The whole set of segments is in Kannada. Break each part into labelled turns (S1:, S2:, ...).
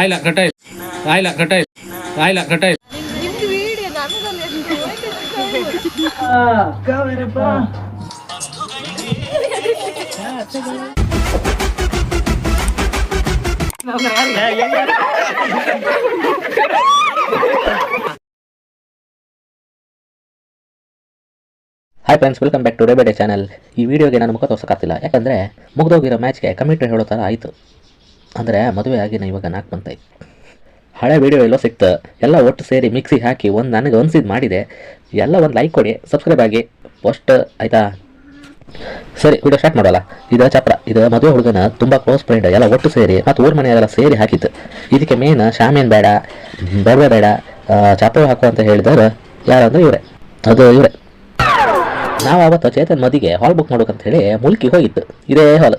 S1: ಆಯ್ಲ ಕಟ್ಟಾಯ್ತು ಆಯ್ಲ ಕಟ್ಟಾಯ್ತು ಆಯ್ಲ ಕಟ್ಟಾಯ್ತು
S2: hi friends welcome back to ರೇಬೇಡೆ channel ಈ ವಿಡಿಯೋಗೆ ನಾನು ಮುಖ ತೋರ್ಸೋಕ್ಕಾಗ್ತಿಲ್ಲ. ಯಾಕಂದರೆ ಮುಗ್ದೋಗಿರೋ ಮ್ಯಾಚ್ಗೆ ಕಮಿಟ್ರಿ ಹೇಳೋ ಥರ ಆಯಿತು. ಅಂದರೆ ಮದುವೆ ಆಗಿನ ಇವಾಗ ನಾಲ್ಕು ಬಂತಾಯ್ತು ಹಳೆ ವಿಡಿಯೋ ಎಲ್ಲೋ ಸಿಕ್ತು. ಎಲ್ಲ ಒಟ್ಟು ಸೇರಿ ಮಿಕ್ಸಿಗೆ ಹಾಕಿ ಒಂದು ನನಗೆ ಅನ್ಸಿದ್ದು ಮಾಡಿದೆ. ಎಲ್ಲ ಒಂದು ಲೈಕ್ ಕೊಡಿ ಸಬ್ಸ್ಕ್ರೈಬ್ ಆಗಿ ಫಸ್ಟ್ ಆಯಿತಾ? ಸರಿ ವಿಡಿಯೋ ಸ್ಟಾರ್ಟ್ ಮಾಡೋಲ್ಲ. ಇದು ಚಪ್ರ ಇದು ಮದುವೆ ಹುಡುಗನ ತುಂಬ ಕ್ಲೋಸ್ ಫ್ರೆಂಡ್ ಎಲ್ಲ ಒಟ್ಟು ಸೇರಿ ಮತ್ತು ಊರ ಮನೆಯವರೆಲ್ಲ ಸೇರಿ ಹಾಕಿತ್ತು ಇದಕ್ಕೆ ಮೇನ್ ಶಾಮಿಯನ್ ಬೇಡ ಬೇಡ ಬೇಡ ಆ, ಚಪ್ರ ಹಾಕು ಅಂತ ಹೇಳಿದವರು ಯಾರಂದ್ರೆ ಇವರೇ. ಅದು ಇವರೇ. ನಾವು ಅವತ್ತು ಚೇತನ್ ಮದಿಗೆ ಹಾಲ್ ಬುಕ್ ಮಾಡ್ಬೇಕಂತ ಹೇಳಿ ಮುಲ್ಕಿ ಹೋಗಿತ್ತು ಇದೇ ಹಾಲ್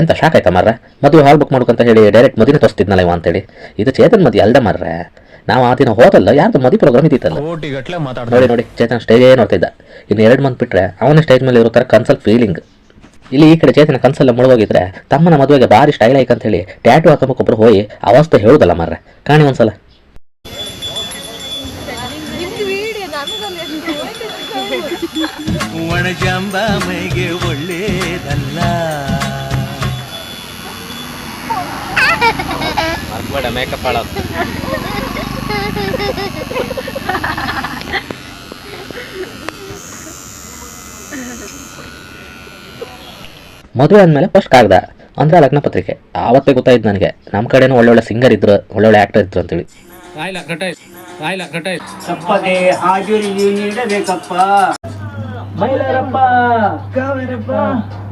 S2: ಎಂತ ಶಾಕ್ ಆಯ್ತಾ ಮಾರ್ರೆ? ಮದುವೆ ಹಾಲ್ ಬುಕ್ ಮಾಡ್ಕೊಂತ ಹೇಳಿ ಡೈರೆಕ್ಟ್ ಮದುವೆ ತೋರಿಸ್ತಿದ್ನಲ್ಲ ಇವ ಅಂತೇಳಿ. ಇದು ಚೇತನ್ ಮದಿ ಅಲ್ದ ಮಾರ್ರೆ. ನಾವು ಆ ದಿನ ಹೋದಲ್ಲ ಯಾರ್ದು ಮದಿ ಪ್ರೋಗ್ರಾಮ್ ಇದ್ದಿತ್ತಲ್ಲ? ನೋಡಿ ನೋಡಿ ಚೇತನ್ ಸ್ಟೇಜೇ ನೋಡ್ತಿದ್ದ ಇನ್ನು ಎರಡು ಮಂತ್ ಬಿಟ್ರೆ ಅವನ ಸ್ಟೇಜ್ ಮೇಲೆ ಇರೋ ಥರ ಕನ್ಸಲ್ ಫೀಲಿಂಗ್ ಇಲ್ಲಿ ಈ ಕಡೆ ಚೇತನ ಕನ್ಸಲ್ಲ ಮುಳುಗೋಗಿದ್ರೆ ತಮ್ಮನ ಮದುವೆಗೆ ಭಾರಿ ಸ್ಟೈಲ್ ಐಕ್ ಅಂತ ಹೇಳಿ ಟ್ಯಾಟು ಹಾಕೋಬೇಕೊಬ್ರು ಹೋಗಿ ಅವಸ್ಥೆ ಹೇಳುದಲ್ಲ ಮಾರ್ರೆ. ಕಾಣಿ ಒಂದ್ಸಲ.
S3: ನಿಮ್ದು ವಿಡಿಯೋ
S4: ಮೈಗೆ
S1: ಮೇಕಪ್ ಹಾಳಾಗ
S2: ಮದುವೆ ಆದಮೇಲೆ ಫಸ್ಟ್ ಕಾಗದ ಅಂದ್ರೆ ಲಗ್ನ ಪತ್ರಿಕೆ. ಆವತ್ತೇ ಗೊತ್ತಾಯ್ತು ನನಗೆ. ನಮ್ಮ ಕಡೆನೂ ಒಳ್ಳೊಳ್ಳೆ ಸಿಂಗರ್ ಇದ್ರು ಒಳ್ಳೊಳ್ಳೆ ಆಕ್ಟರ್ ಇದ್ರು ಅಂತೇಳಿ.
S1: ಆಯ್ಲ ಕಟ್ಟಾಯ್ತು ಆಯ್ಲ ಕಟ್ಟಾಯ್ತು
S5: ತಪ್ಪದೆ ಹಾಜರಿಯು ನೀಡಬೇಕಪ್ಪ. ಮೈಲಾರಪ್ಪ ಕಾವೇರಪ್ಪ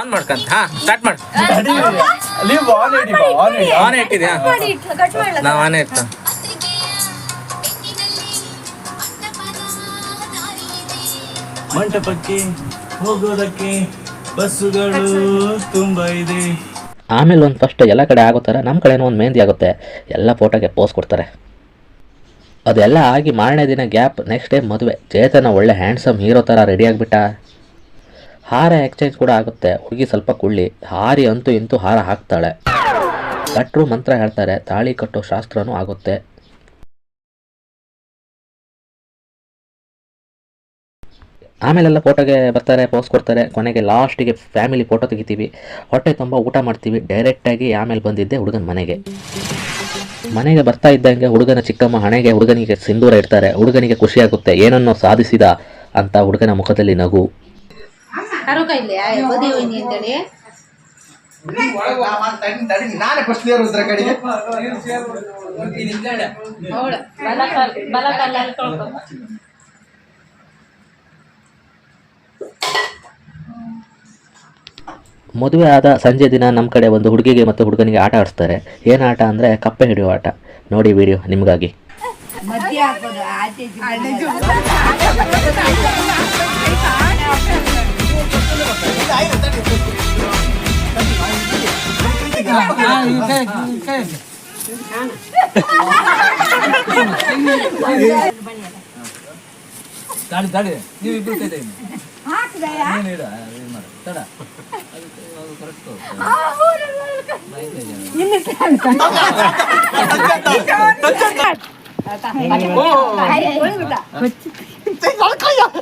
S1: ಆನ್ ಮಾಡ್ಕಂತ? ಹಾ ಸ್ಟಾರ್ಟ್ ಮಾಡ್ತೀವಿ
S5: ಲೀವ್ ಆನ್ ಇಡಿ ಆನ್ ಇಡಿ
S1: ಆನೆ ಇಟ್ಟಿದ್ಯಾ
S3: ಮಾಡಿ ಕಟ್ ಮಾಡಲ್ಲ
S1: ನಾವು ಆನೆ ಇರ್ತ
S5: ಮಂಟಪಕ್ಕೆ ಹೋಗೋದಕ್ಕೆ ಬಸ್ಸುಗಳು ತುಂಬಾ ಇದೆ.
S2: ಆಮೇಲೆ ಒಂದು ಫಸ್ಟ್ ಎಲ್ಲ ಕಡೆ ಆಗೋ ಥರ ನಮ್ಮ ಕಡೆನೂ ಒಂದು ಮೆಹಂದಿ ಆಗುತ್ತೆ. ಎಲ್ಲ ಫೋಟೋಗೆ ಪೋಸ್ ಕೊಡ್ತಾರೆ. ಅದೆಲ್ಲ ಆಗಿ ಮಾರನೇ ದಿನ ಗ್ಯಾಪ್ ನೆಕ್ಸ್ಟ್ ಡೇ ಮದುವೆ. ಚೇತನ ಒಳ್ಳೆ ಹ್ಯಾಂಡ್ಸಮ್ ಹೀರೋ ಥರ ರೆಡಿ ಆಗಿಬಿಟ್ಟ. ಹಾರ ಎಕ್ಸ್ಚೇಂಜ್ ಕೂಡ ಆಗುತ್ತೆ. ಹುಡುಗಿ ಸ್ವಲ್ಪ ಕುಳ್ಳಿ. ಹಾರಿ ಅಂತೂ ಇಂತೂ ಹಾರ ಹಾಕ್ತಾಳೆ. ಕಟ್ಟರು ಮಂತ್ರ ಹೇಳ್ತಾರೆ. ತಾಳಿ ಕಟ್ಟೋ ಶಾಸ್ತ್ರನೂ ಆಗುತ್ತೆ. ಆಮೇಲೆಲ್ಲ ಫೋಟೋಗೆ ಬರ್ತಾರೆ ಪೋಸ್ ಕೊಡ್ತಾರೆ. ಕೊನೆಗೆ ಲಾಸ್ಟಿಗೆ ಫ್ಯಾಮಿಲಿ ಫೋಟೋ ತೆಗಿತೀವಿ. ಹೊಟ್ಟೆ ತುಂಬ ಊಟ ಮಾಡ್ತೀವಿ. ಡೈರೆಕ್ಟಾಗಿ ಆಮೇಲೆ ಬಂದಿದ್ದೆ ಹುಡುಗನ ಮನೆಗೆ. ಮನೆಗೆ ಬರ್ತಾ ಇದ್ದಂಗೆ ಹುಡುಗನ ಚಿಕ್ಕಮ್ಮ ಹಣೆಗೆ, ಹುಡುಗನಿಗೆ ಸಿಂಧೂರ ಇಡ್ತಾರೆ. ಹುಡುಗನಿಗೆ ಖುಷಿಯಾಗುತ್ತೆ ಏನನ್ನೋ ಸಾಧಿಸಿದ ಅಂತ ಹುಡುಗನ ಮುಖದಲ್ಲಿ ನಗು.
S6: ಕರೋಕ ಇಲ್ಲೇ ಬದಿ ಹೋಯ್ನಿ ಅಂತೇಳಿ
S5: ನಾನೇ ಫಸ್ಟ್ ಕ್ಲಿಯರ್ ಹೋದ್ರ ಕಡೆಗೆ
S6: ಅವಳ ಬಲ ಕಾಲ್ ಬಲ ಕಾಲಲ್ಲಿ ತೊಳ್ಕೊ
S2: ಮದುವೆ ಆದ ಸಂಜೆ ದಿನ ನಮ್ಮ ಕಡೆ ಒಂದು ಹುಡುಗಿಗೆ ಮತ್ತು ಹುಡುಗನಿಗೆ ಆಟ ಆಡಿಸ್ತಾರೆ. ಏನು ಆಟ ಅಂದರೆ ಕಪ್ಪೆ ಹಿಡಿಯೋ ಆಟ. ನೋಡಿ ವಿಡಿಯೋ ನಿಮಗಾಗಿ.
S5: ತಡಿ ತಡಿ ನೀವು ಇಬ್ರು ಕೈತೆ ನೀನು ಇಡ ಇದು ಮಾಡು ತಡ ಇದ್ರಾಗೆ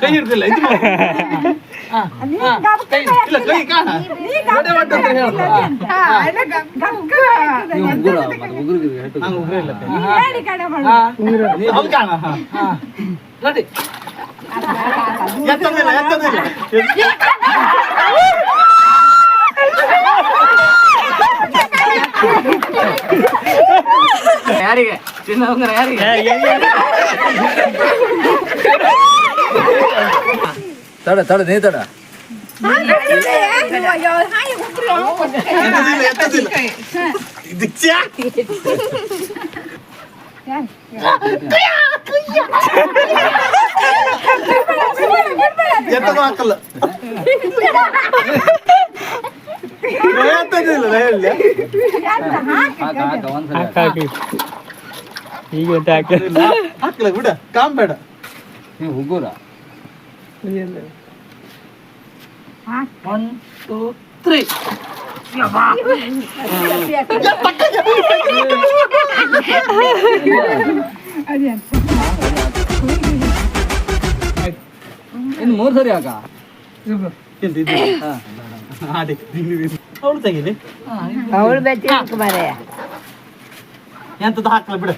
S5: ಕೈ ಹಿಡ್ದಿಲ್ಲ ಇದು ಮಾಡು. ಇಲ್ಲ ಕೈ ಕಾಣ. ಉಗುರು ಕೈ. ಕಾಣ. ಹಾ. ನಡಿ. എത്തുന്നില്ല എത്തുന്നില്ല யாருங்க சின்னவங்க யாருங்க தட தட நீ தட Yeah. ಎತ್ತದು ಹಾಕಲ್ಲ ಎತ್ತದಿಲ್ಲ ಹೇಳಿ
S1: ಈಗ ಹಾಕಿ
S5: ಹಾಕಲ್ಲ ಬಿಡ ಕಾಮ್ ಬೇಡ ನೀವು ಹುಗುರ ಒನ್ ಟೂ ತ್ರೀ ಇನ್ನು ಮೂರು ಸರಿ ಹಾಕ ಅವಳು ತೆಗೀಲಿ
S7: ಅವಳು ಬೆಚ್ಚ ಮಾರೇ
S5: ಎಂತದ್ದು ಹಾಕಲ್ಲ ಬಿಡು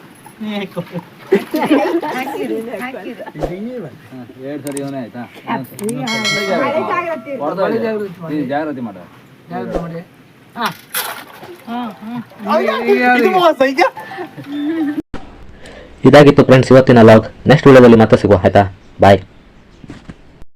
S5: ಎರಡು ಸರಿ ಇವನೇ ಆಯ್ತಾ ನೀನು ಜಾಗ್ರತೆ ಮಾಡ
S2: ಇದಾಗಿತ್ತು ಫ್ರೆಂಡ್ಸ್ ಇವತ್ತಿನ ಲಾಗ್ ನೆಕ್ಸ್ಟ್ ವಿಡಿಯೋದಲ್ಲಿ ಮತ್ತೆ ಸಿಗುವ ಆಯ್ತಾ ಬಾಯ್